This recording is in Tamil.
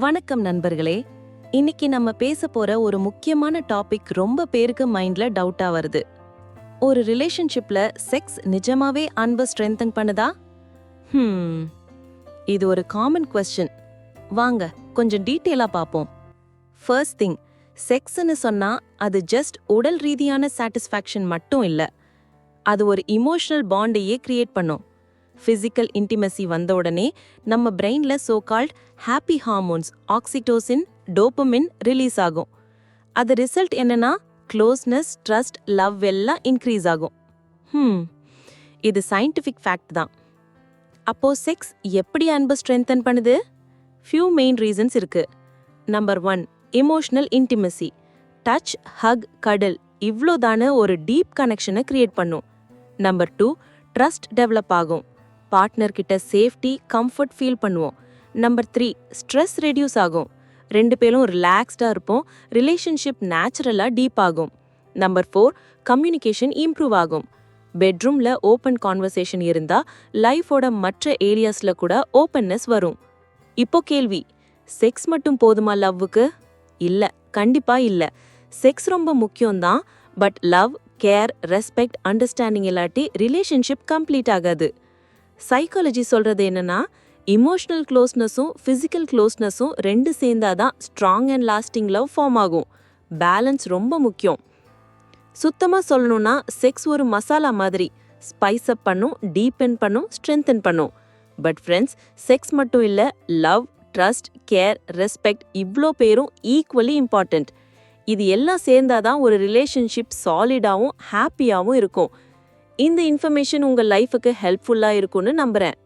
வணக்கம் நண்பர்களே. இன்னைக்கு நம்ம பேச போற ஒரு முக்கியமான டாபிக் ரொம்ப பேருக்கு மைண்ட்ல டவுட்டா வருது. ஒரு ரிலேஷன்ஷிப்ல செக்ஸ் நிஜமாவே அன்பை ஸ்ட்ரென்தன் பண்ணுதா? ஹம் இது ஒரு காமன் கொஸ்டின் வாங்க கொஞ்சம் டீட்டெயிலா பார்ப்போம். ஃபர்ஸ்ட் திங் செக்ஸ்னு சொன்னா அது ஜஸ்ட் உடல் ரீதியான சாட்டிஸ்ஃபேக்ஷன் மட்டும் இல்லை. அது ஒரு இமோஷனல் பாண்டையே கிரியேட் பண்ணும். ஃபிசிக்கல் இன்டிமசி வந்த உடனே நம்ம பிரெயினில் so called happy hormones oxytocin dopamine release ஆகும். அது ரிசல்ட் என்னன்னா க்ளோஸ்னஸ் ட்ரஸ்ட் லவ் எல்லாம் இன்க்ரீஸ் ஆகும். ஹம் இது சயின்டிஃபிக் ஃபேக்ட் தான். அப்போ செக்ஸ் எப்படி அன்பு ஸ்ட்ரென்தன் பண்ணுது? ஃபியூ மெயின் ரீசன்ஸ் இருக்கு. Number one emotional intimacy touch hug cuddle இவ்வளோதான தானே ஒரு டீப் கனெக்ஷனை கிரியேட் பண்ணும். நம்பர் டூ ட்ரஸ்ட் டெவலப் ஆகும். பார்ட்னர் கிட்ட சேஃப்டி கம்ஃபர்ட் ஃபீல் பண்ணுவோம். நம்பர் த்ரீ ஸ்ட்ரெஸ் ரெடியூஸ் ஆகும். ரெண்டு பேரும் ரிலாக்ஸ்டாக இருப்போம். ரிலேஷன்ஷிப் நேச்சுரலாக டீப் ஆகும். நம்பர் ஃபோர் கம்யூனிகேஷன் இம்ப்ரூவ் ஆகும். பெட்ரூமில் ஓப்பன் கான்வர்சேஷன் இருந்தால் லைஃபோட மற்ற ஏரியாஸில் கூட ஓப்பன்னஸ் வரும். இப்போ கேள்வி செக்ஸ் மட்டும் போதுமா லவ்வுக்கு இல்லை கண்டிப்பாக இல்லை. செக்ஸ் ரொம்ப முக்கியம்தான் but love care respect understanding இல்லாட்டி ரிலேஷன்ஷிப் கம்ப்ளீட் ஆகாது. சைக்காலஜி சொல்றது என்னன்னா இமோஷனல் க்ளோஸ்னஸும் ஃபிசிக்கல் க்ளோஸ்னஸும் ரெண்டு சேர்ந்தாதான் strong and lasting love form ஆகும். பேலன்ஸ் ரொம்ப முக்கியம். சுத்தமாக சொல்லணும்னா செக்ஸ் ஒரு மசாலா மாதிரி. ஸ்பைஸ் அப் பண்ணும் டீப்பன் பண்ணும் ஸ்ட்ரென்தன் பண்ணும். பட் ஃப்ரெண்ட்ஸ் செக்ஸ் மட்டும் இல்லை லவ் ட்ரஸ்ட் கேர் ரெஸ்பெக்ட் இவ்வளோ பேரும் ஈக்குவலி இம்பார்ட்டண்ட் இது எல்லாம் சேர்ந்தாதான் ஒரு ரிலேஷன்ஷிப் சாலிடாகவும் ஹாப்பியாகவும் இருக்கும். இந்த இன்ஃபர்மேஷன் உங்கள் லைஃபுக்கு ஹெல்ப்ஃபுல்லாக இருக்கும்னு நம்புகிறேன்